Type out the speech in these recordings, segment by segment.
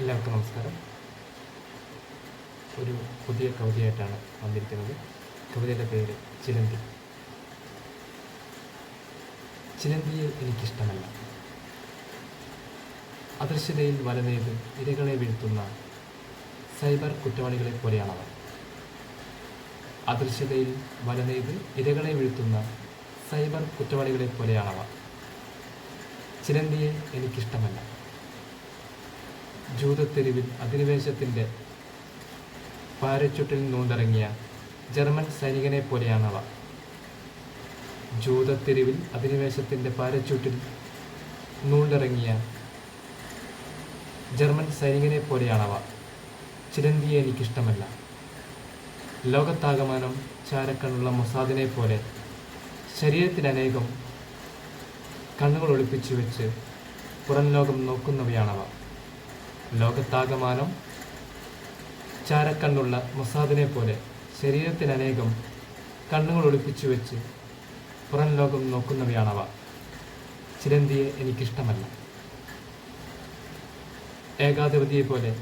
എല്ലാവർക്കും നമസ്കാരം. ഒരു പുതിയ കവിതയായിട്ടാണ് വന്നിരിക്കുന്നത്. കവിതയുടെ പേര് ചിലന്തി. ചിലന്തിയെ എനിക്കിഷ്ടമല്ല. അദൃശ്യതയിൽ വലനേത് ഇരകളെ വീഴ്ത്തുന്ന സൈബർ കുറ്റവാളികളെ പോലെയാണവർ അദൃശ്യതയിൽ വലനേത് ഇരകളെ വീഴ്ത്തുന്ന സൈബർ കുറ്റവാളികളെ പോലെയാണവർ ചിലന്തിയെ എനിക്കിഷ്ടമല്ല. ജൂതത്തെരുവിൽ അധിനിവേശത്തിന്റെ പാരച്ചുട്ടിൽ നൂണ്ടിറങ്ങിയ ജർമ്മൻ സൈനികനെ പോലെയാണവ. ജൂതത്തെരുവിൽ അധിനിവേശത്തിന്റെ പാരച്ചുട്ടിൽ നൂണ്ടിറങ്ങിയ ജർമ്മൻ സൈനികനെ പോലെയാണവ. ചിലന്തിയെ എനിക്കിഷ്ടമല്ല. ലോകത്താകമാനം ചാരക്കണുള്ള മൊസാദിനെ പോലെ ശരീരത്തിനനേകം കണ്ണുകൾ ഒളിപ്പിച്ചു വെച്ച് പുറം ലോകം നോക്കുന്നവയാണവ. ലോകത്താകമാനം ചാരക്കണ്ണുള്ള മൊസാദിനെ പോലെ ശരീരത്തിനനേകം കണ്ണുകൾ ഒളിപ്പിച്ചു വെച്ച് പുറം ലോകം നോക്കുന്നവയാണവ. ചിലന്തിയെ എനിക്കിഷ്ടമല്ല. ഏകാധിപതിയെ പോലെ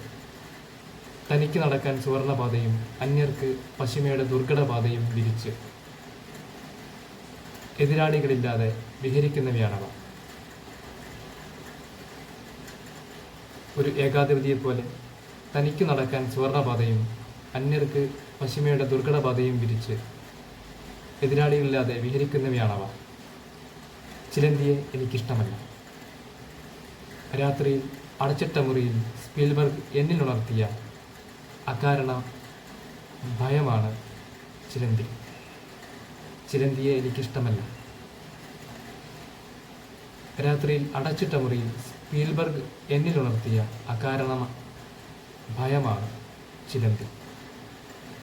തനിക്ക് നടക്കാൻ സുവർണപാതയും അന്യർക്ക് പശിമയുടെ ദുർഘടപാതയും വിരിച്ച് എതിരാളികളില്ലാതെ വിഹരിക്കുന്നവയാണവ. ഒരു ഏകാധിപതിയെപ്പോലെ തനിക്ക് നടക്കാൻ സുവർണപാതയും അന്യർക്ക് പശ്ചിമയുടെ ദുർഘടപാതയും വിരിച്ച് എതിരാളികളില്ലാതെ വിഹരിക്കുന്നവയാണവ. ചിലന്തിയെ എനിക്കിഷ്ടമല്ല. രാത്രിയിൽ അടച്ചിട്ട മുറിയിൽ സ്പീൽബർഗ് എന്നിൽ ഉണർത്തിയ അകാരണ ഭയമാണ് ചിലന്തി. ചിലന്തിയെ എനിക്കിഷ്ടമല്ല. രാത്രിയിൽ അടച്ചിട്ട മുറിയിൽ സ്പീൽബർഗ് എന്നിലുണർത്തിയ അകാരണ ഭയമാണ് ചിലന്തി